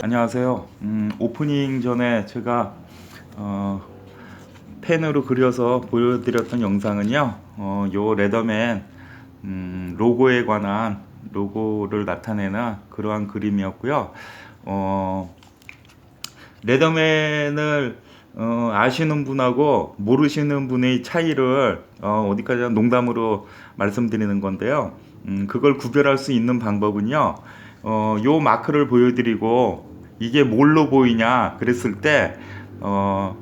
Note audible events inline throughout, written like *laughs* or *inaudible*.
안녕하세요. 음, 오프닝 전에 제가 어, 펜으로 그려서 보여드렸던 영상은요. 어, 요 레더맨 음, 로고에 관한 로고를 나타내는 그러한 그림이었고요. 어, 레더맨을 어, 아시는 분하고 모르시는 분의 차이를 어, 어디까지 농담으로 말씀드리는 건데요. 음, 그걸 구별할 수 있는 방법은요. 어, 요 마크를 보여드리고 이게 뭘로 보이냐 그랬을 때 어,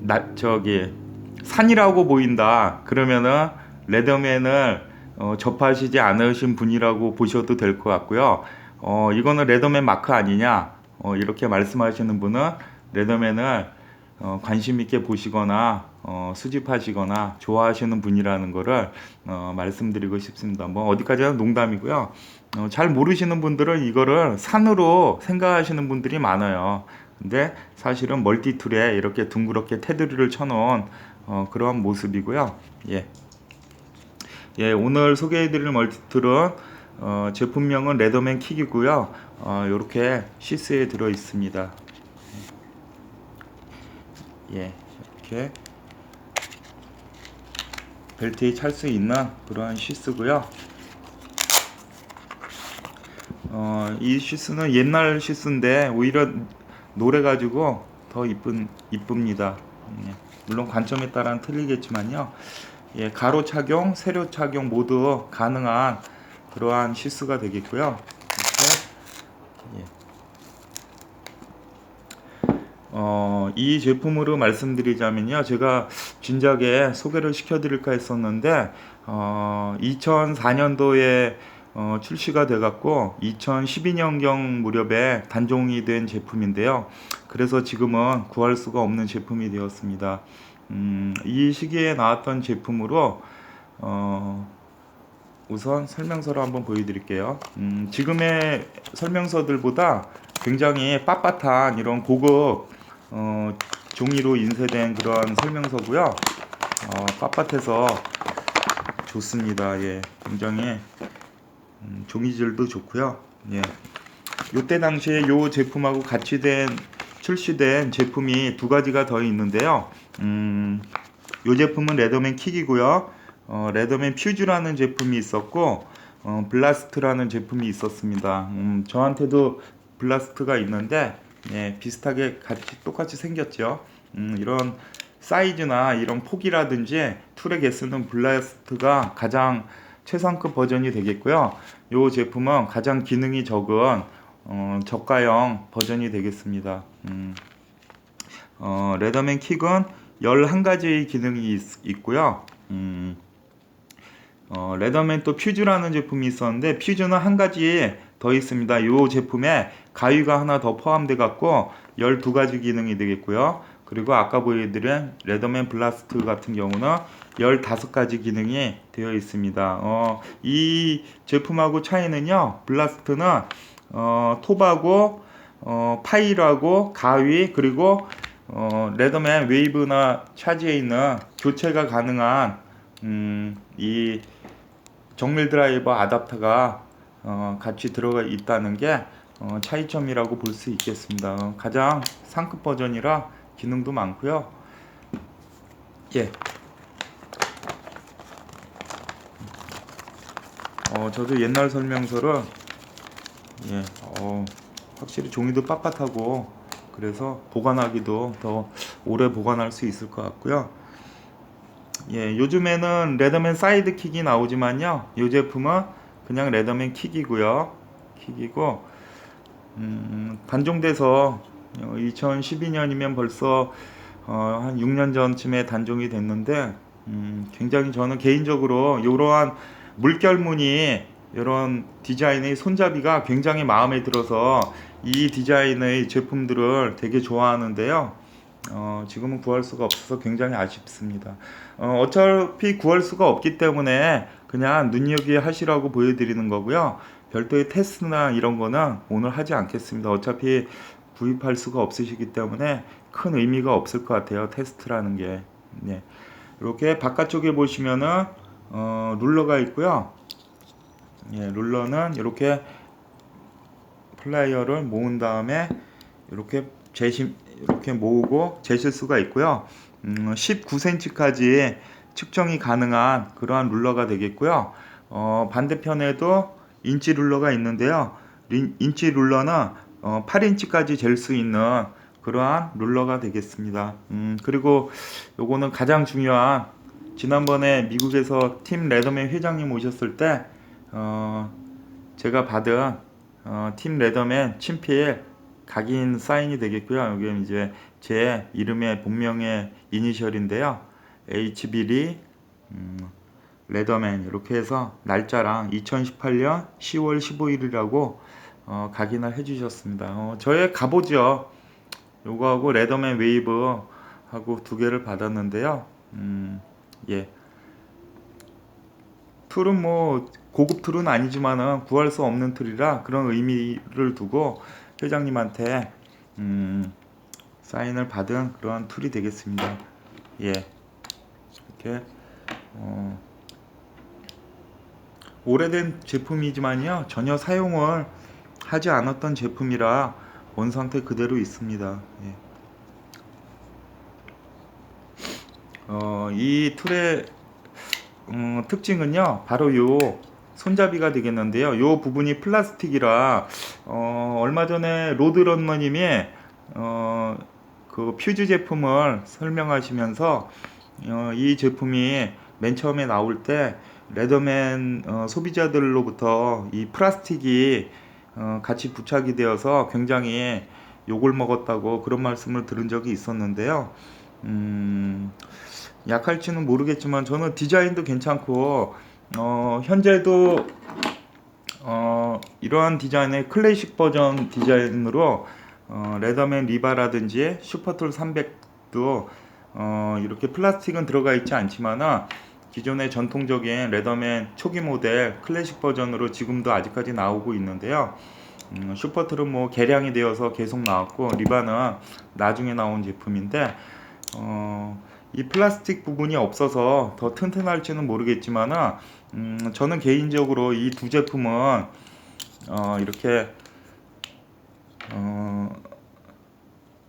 나, 저기 산이라고 보인다 그러면은 레더맨을 어, 접하시지 않으신 분이라고 보셔도 될 것 같고요. 어, 이거는 레더맨 마크 아니냐 어, 이렇게 말씀하시는 분은 레더맨을 어, 관심 있게 보시거나 어, 수집하시거나 좋아하시는 분이라는 거를 어, 말씀드리고 싶습니다. 뭐 어디까지나 농담이고요. 어, 잘 모르시는 분들은 이거를 산으로 생각하시는 분들이 많아요. 근데 사실은 멀티툴에 이렇게 둥그렇게 테두리를 쳐놓은 어, 그러한 모습이고요. 예. 예, 오늘 소개해드릴 멀티툴은 어, 제품명은 레더맨 킥이고요. 어, 이렇게 시스에 들어 있습니다. 예, 이렇게 벨트에 찰 수 있는 그러한 시스고요. 어, 이 시스는 옛날 시스인데 오히려 노래 가지고 더 이쁜 이쁩니다. 예, 물론 관점에 따라 틀리겠지만요. 예, 가로 착용, 세로 착용 모두 가능한 그러한 시스가 되겠고요. 예. 어, 이 제품으로 말씀드리자면요. 제가 진작에 소개를 시켜드릴까 했었는데, 어, 2004년도에 어, 출시가 돼갖고 2012년경 무렵에 단종이 된 제품인데요. 그래서 지금은 구할 수가 없는 제품이 되었습니다. 음, 이 시기에 나왔던 제품으로 어, 우선 설명서를 한번 보여드릴게요. 음, 지금의 설명서들보다 굉장히 빳빳한 이런 고급 어, 종이로 인쇄된 그런 설명서고요. 어, 빳빳해서 좋습니다. 예, 굉장히 음, 종이질도 좋고요. 예, 요때 당시에 요 제품하고 같이 된 출시된 제품이 두 가지가 더 있는데요. 음, 요 제품은 레더맨 킥이고요. 어, 레더맨 퓨즈라는 제품이 있었고 어, 블라스트라는 제품이 있었습니다. 음, 저한테도 블라스트가 있는데 예, 비슷하게 같이 똑같이 생겼죠. 음, 이런 사이즈나 이런 폭이라든지 툴에 개쓰는 블라스트가 가장 최상급 버전이 되겠고요. 이 제품은 가장 기능이 적은 어, 저가형 버전이 되겠습니다. 음, 어, 레더맨 킥은 11가지의 기능이 있, 고요 음, 어, 레더맨 또 퓨즈라는 제품이 있었는데 퓨즈는 한 가지 더 있습니다. 이 제품에 가위가 하나 더 포함돼 갖고 12가지 기능이 되겠고요. 그리고 아까 보여드린 레더맨 블라스트 같은 경우는 15가지 기능이 되어 있습니다. 어, 이 제품하고 차이는요. 블라스트는 어, 톱하고 어, 파일하고 가위 그리고 어, 레더맨 웨이브나 차지에 있는 교체가 가능한 음, 이 정밀 드라이버 아답터가 어, 같이 들어가 있다는 게 어, 차이점이라고 볼 수 있겠습니다. 어, 가장 상급 버전이라 기능도 많고요. 예. 어, 저도 옛날 설명서를 예, 어, 확실히 종이도 빳빳하고 그래서 보관하기도 더 오래 보관할 수 있을 것 같고요. 예, 요즘에는 레더맨 사이드 킥이 나오지만요. 이 제품은 그냥 레더맨 킥이고요. 킥이고 음, 단종돼서 2012년이면 벌써 어, 한 6년 전쯤에 단종이 됐는데 음, 굉장히 저는 개인적으로 이러한 물결무늬 이런 디자인의 손잡이가 굉장히 마음에 들어서 이 디자인의 제품들을 되게 좋아하는데요. 어, 지금은 구할 수가 없어서 굉장히 아쉽습니다. 어, 어차피 구할 수가 없기 때문에 그냥 눈여겨 하시라고 보여드리는 거고요. 별도의 테스트나 이런 거는 오늘 하지 않겠습니다. 어차피 구입할 수가 없으시기 때문에 큰 의미가 없을 것 같아요. 테스트라는 게. 네. 이렇게 바깥쪽에 보시면은 어, 룰러가 있고요. 예, 룰러는 이렇게 플라이어를 모은 다음에 이렇게 재심 이렇게 모으고 재실 수가 있고요. 음, 19cm까지 측정이 가능한 그러한 룰러가 되겠고요. 어, 반대편에도 인치 룰러가 있는데요. 린- 인치 룰러는 어, 8인치까지 잴 수 있는 그러한 룰러가 되겠습니다. 음, 그리고 요거는 가장 중요한 지난번에 미국에서 팀 레더맨 회장님 오셨을 때 어, 제가 받은 어, 팀 레더맨 친필 각인 사인이 되겠고요. 여기 이제 제 이름의 본명의 이니셜인데요. HB리 음, 레더맨 이렇게 해서 날짜랑 2018년 10월 15일이라고 어, 각인을 해주셨습니다. 어, 저의 갑오죠. 요거하고 레더맨 웨이브 하고 두 개를 받았는데요. 음, 예. 툴은 뭐 고급 툴은 아니지만은 구할 수 없는 툴이라 그런 의미를 두고 회장님한테 음, 사인을 받은 그러한 툴이 되겠습니다. 예. 이렇게 어, 오래된 제품이지만요 전혀 사용을 하지 않았던 제품이라 원 상태 그대로 있습니다. 예. 어, 이 툴의 음, 특징은요 바로 요 손잡이가 되겠는데요 요 부분이 플라스틱이라 어, 얼마 전에 로드런너님이 어, 그 퓨즈 제품을 설명하시면서 어, 이 제품이 맨 처음에 나올 때 레더맨 어, 소비자들로부터 이 플라스틱이 어, 같이 부착이 되어서 굉장히 욕을 먹었다고 그런 말씀을 들은 적이 있었는데요. 음, 약할지는 모르겠지만 저는 디자인도 괜찮고 어, 현재도 어, 이러한 디자인의 클래식 버전 디자인으로 어, 레더맨 리바라든지 슈퍼툴 300도 어, 이렇게 플라스틱은 들어가 있지 않지만은 기존의 전통적인 레더맨 초기 모델 클래식 버전으로 지금도 아직까지 나오고 있는데요. 음, 슈퍼툴은 뭐 개량이 되어서 계속 나왔고 리바는 나중에 나온 제품인데 어, 이 플라스틱 부분이 없어서 더 튼튼할지는 모르겠지만은 음, 저는 개인적으로 이 두 제품은 어, 이렇게 어,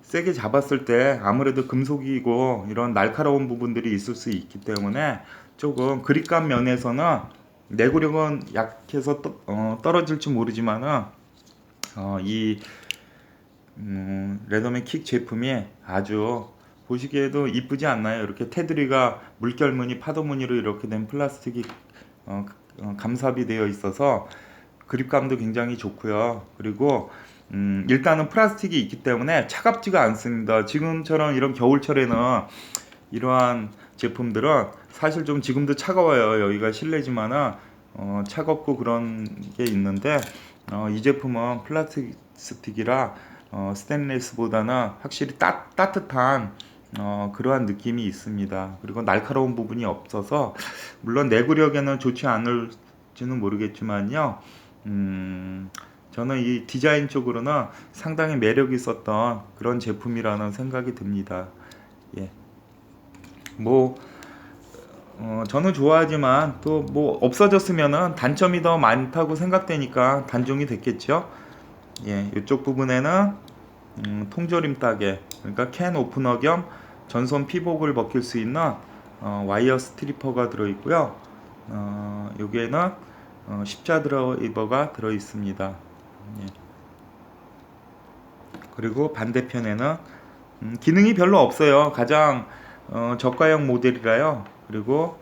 세게 잡았을 때 아무래도 금속이고 이런 날카로운 부분들이 있을 수 있기 때문에 조금 그립감 면에서는 내구력은 약해서 떠, 어, 떨어질지 모르지만은 어, 이 음, 레더맨 킥 제품이 아주 보시기에도 이쁘지 않나요? 이렇게 테두리가 물결 무늬, 파도 무늬로 이렇게 된 플라스틱이 어, 어, 감삽이 되어 있어서 그립감도 굉장히 좋고요. 그리고 음, 일단은 플라스틱이 있기 때문에 차갑지가 않습니다. 지금처럼 이런 겨울철에는 이러한 제품들은 사실 좀 지금도 차가워요. 여기가 실내지만은 어, 차갑고 그런 게 있는데 어, 이 제품은 플라스틱이라 어, 스테인리스보다는 확실히 따, 따뜻한 어, 그러한 느낌이 있습니다. 그리고 날카로운 부분이 없어서 물론 내구력에는 좋지 않을지는 모르겠지만요. 음, 저는 이 디자인 쪽으로는 상당히 매력 있었던 그런 제품이라는 생각이 듭니다. 예. 뭐 어, 저는 좋아하지만 또 뭐 없어졌으면은 단점이 더 많다고 생각되니까 단종이 됐겠죠. 예, 이쪽 부분에는 음, 통조림 따개, 그러니까 캔 오프너 겸 전선 피복을 벗길 수 있는 어, 와이어 스트리퍼가 들어 있고요. 어, 여기에는 어, 십자 드라이버가 들어 있습니다. 예. 그리고 반대편에는 음, 기능이 별로 없어요. 가장 어, 저가형 모델이라요. 그리고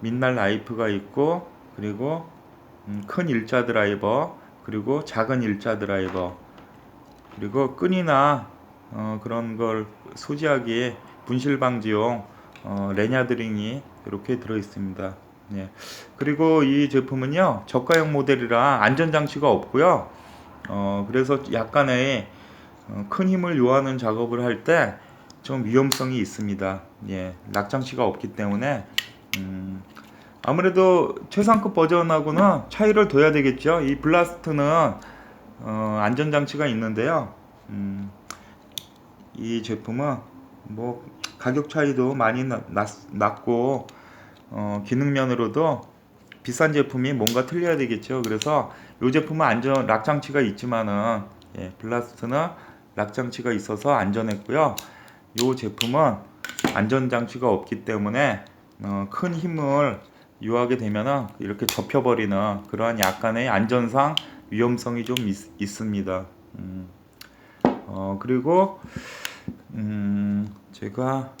민날 라이프가 있고 그리고 음, 큰 일자 드라이버 그리고 작은 일자 드라이버 그리고 끈이나 어, 그런 걸 소지하기에 분실 방지용 어, 레냐드링이 이렇게 들어 있습니다. 예. 그리고 이 제품은요 저가형 모델이라 안전 장치가 없고요. 어, 그래서 약간의 어, 큰 힘을 요하는 작업을 할 때 좀 위험성이 있습니다. 예, 낙장치가 없기 때문에 음, 아무래도 최상급 버전하고는 차이를 둬야 되겠죠. 이 블라스트는 어, 안전장치가 있는데요. 음, 이 제품은 뭐 가격 차이도 많이 나- 났, 났고 어, 기능 면으로도 비싼 제품이 뭔가 틀려야 되겠죠. 그래서 이 제품은 안전 락 장치가 있지만은 예, 블라스트는 락 장치가 있어서 안전했고요. 이 제품은 안전 장치가 없기 때문에 어, 큰 힘을 유하게 되면은 이렇게 접혀버리는 그러한 약간의 안전상 위험성이 좀 있, 있습니다. 음, 어, 그리고 음, 제가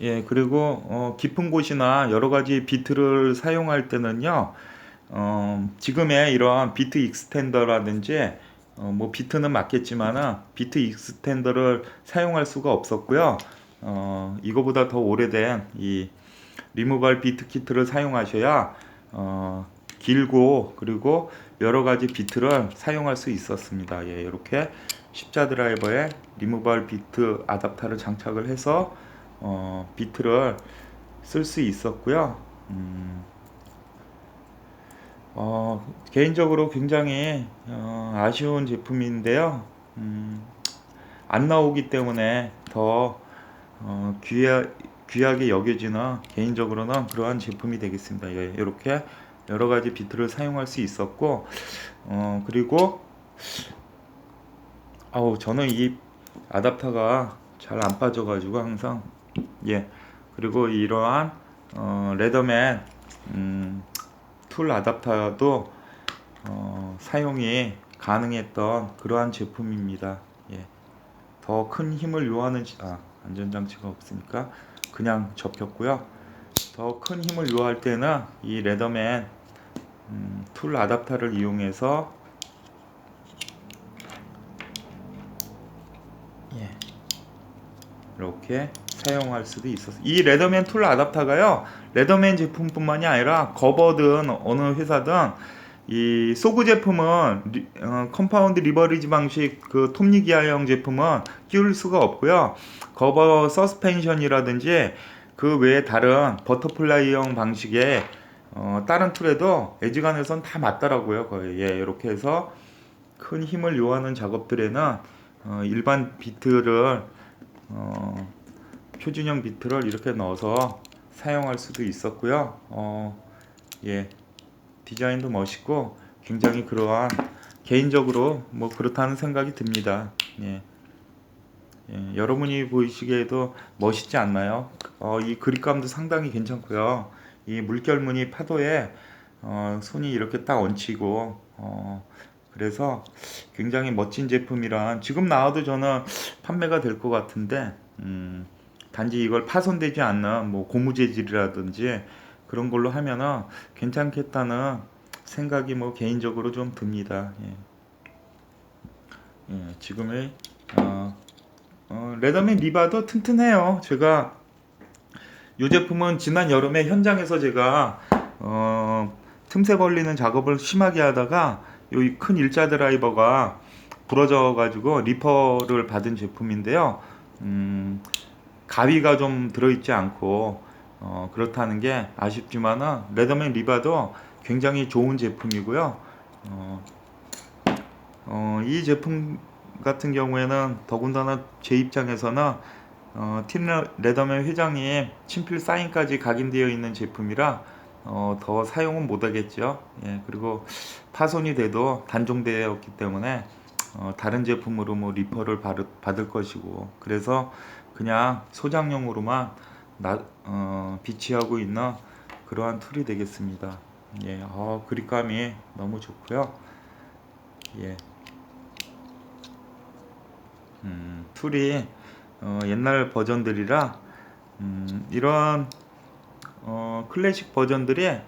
예, 그리고 어, 깊은 곳이나 여러 가지 비트를 사용할 때는요, 어, 지금의 이러한 비트 익스텐더라든지 어, 뭐 비트는 맞겠지만은 비트 익스텐더를 사용할 수가 없었고요. 어, 이거보다 더 오래된 이 리무발 비트 키트를 사용하셔야 어, 길고 그리고 여러 가지 비트를 사용할 수 있었습니다. 예, 이렇게 십자 드라이버에 리무발 비트 아답터를 장착을 해서 어, 비트를 쓸 수 있었고요. 음, 어, 개인적으로 굉장히 어, 아쉬운 제품인데요. 음, 안 나오기 때문에 더 어, 귀하, 귀하게 여겨지는 개인적으로는 그러한 제품이 되겠습니다. 예, 이렇게 여러 가지 비트를 사용할 수 있었고, 어, 그리고 아우 저는 이 아답터가 잘 안 빠져 가지고 항상 예 그리고 이러한 어, 레더맨 음, 툴 아답터도 어, 사용이 가능했던 그러한 제품입니다. 예. 더 큰 힘을 요하는 지- 아, 안전장치가 없으니까 그냥 접혔고요. 더 큰 힘을 요할 때는 이 레더맨 음, 툴 아답터를 이용해서 예. 이렇게 사용할 수도 있었어요. 이 레더맨 툴 아답터가요. 레더맨 제품뿐만이 아니라 거버든 어느 회사든 이 소구 제품은 리, 어, 컴파운드 리버리지 방식 그 톱니 기아형 제품은 끼울 수가 없고요. 거버 서스펜션이라든지 그 외에 다른 버터플라이형 방식의 어, 다른 툴에도 에지간에선 다 맞더라고요. 거의 예, 이렇게 해서 큰 힘을 요하는 작업들에는 어, 일반 비트를 어, 표준형 비트를 이렇게 넣어서 사용할 수도 있었고요. 어, 예, 디자인도 멋있고 굉장히 그러한 개인적으로 뭐 그렇다는 생각이 듭니다. 예. 예, 여러분이 보이시기에도 멋있지 않나요? 어, 이 그립감도 상당히 괜찮고요. 이 물결무늬 파도에 어, 손이 이렇게 딱 얹히고 어, 그래서 굉장히 멋진 제품이란 지금 나와도 저는 판매가 될 것 같은데 음, 단지 이걸 파손되지 않는 뭐 고무 재질이라든지 그런 걸로 하면은 괜찮겠다는 생각이 뭐 개인적으로 좀 듭니다. 예. 예, 지금의 어, 어, 레더맨 리바도 튼튼해요. 제가 이 제품은 지난 여름에 현장에서 제가 어, 틈새 벌리는 작업을 심하게 하다가 이 큰 일자 드라이버가 부러져 가지고 리퍼를 받은 제품인데요. 음, 가위가 좀 들어있지 않고 어, 그렇다는 게 아쉽지만은 레더맨 리바도 굉장히 좋은 제품이고요. 어, 어, 이 제품 같은 경우에는 더군다나 제 입장에서는 어, 팀 레더맨 회장님 친필 사인까지 각인되어 있는 제품이라 어, 더 사용은 못하겠죠. 예, 그리고 파손이 돼도 단종되었기 때문에 어, 다른 제품으로 뭐 리퍼를 받을, 받을 것이고 그래서 그냥 소장용으로만 나, 어, 비치하고 있는 그러한 툴이 되겠습니다. 예, 어, 그립감이 너무 좋고요. 예. 음, 툴이 어, 옛날 버전들이라 음, 이런 어, 클래식 버전들이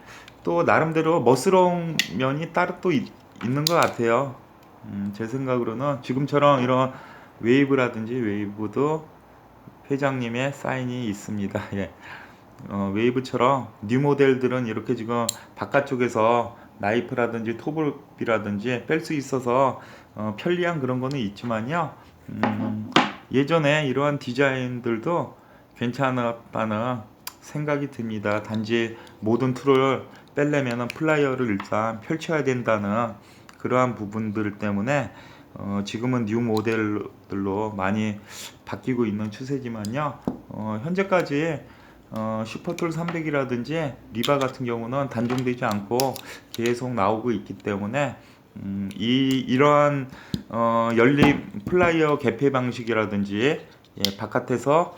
또 나름대로 멋스러운 면이 따로 또 있, 있는 것 같아요. 음, 제 생각으로는 지금처럼 이런 웨이브라든지 웨이브도 회장님의 사인이 있습니다. *laughs* 예. 어, 웨이브처럼 뉴 모델들은 이렇게 지금 바깥쪽에서 나이프라든지 톱이라든지 뺄 수 있어서 어, 편리한 그런 거는 있지만요. 음, 예전에 이러한 디자인들도 괜찮았다는 생각이 듭니다. 단지 모든 툴을 뺄려면 플라이어를 일단 펼쳐야 된다는 그러한 부분들 때문에 어, 지금은 뉴 모델들로 많이 바뀌고 있는 추세지만요. 어, 현재까지 어, 슈퍼툴 300이라든지 리바 같은 경우는 단종되지 않고 계속 나오고 있기 때문에 음, 이 이러한 어, 열립 플라이어 개폐 방식이라든지 예, 바깥에서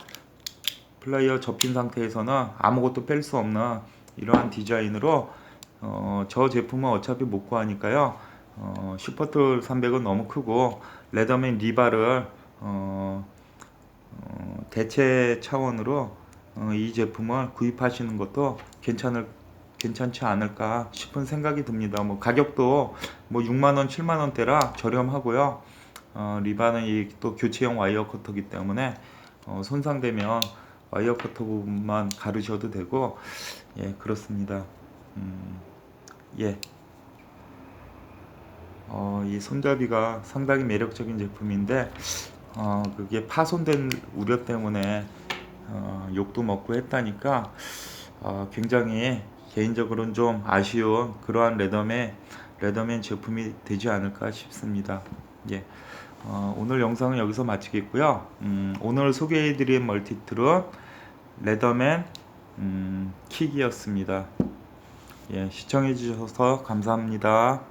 플라이어 접힌 상태에서는 아무것도 뺄 수 없는 이러한 디자인으로 어, 저 제품은 어차피 못 구하니까요. 어, 슈퍼툴 300은 너무 크고 레더맨 리바를 어, 어, 대체 차원으로 어, 이 제품을 구입하시는 것도 괜찮을 괜찮지 않을까 싶은 생각이 듭니다. 뭐 가격도 뭐 6만 원, 7만 원대라 저렴하고요. 어, 리바는 이 또 교체형 와이어 커터기 때문에 어, 손상되면 와이어 커터 부분만 가르셔도 되고 예 그렇습니다. 음, 예. 어, 이 손잡이가 상당히 매력적인 제품인데 어, 그게 파손된 우려 때문에 어, 욕도 먹고 했다니까 어, 굉장히 개인적으로는 좀 아쉬운 그러한 레더맨 레더맨 제품이 되지 않을까 싶습니다. 예. 어, 오늘 영상은 여기서 마치겠고요. 음, 오늘 소개해드린 멀티툴은 레더맨 음, 킥이었습니다. 예, 시청해주셔서 감사합니다.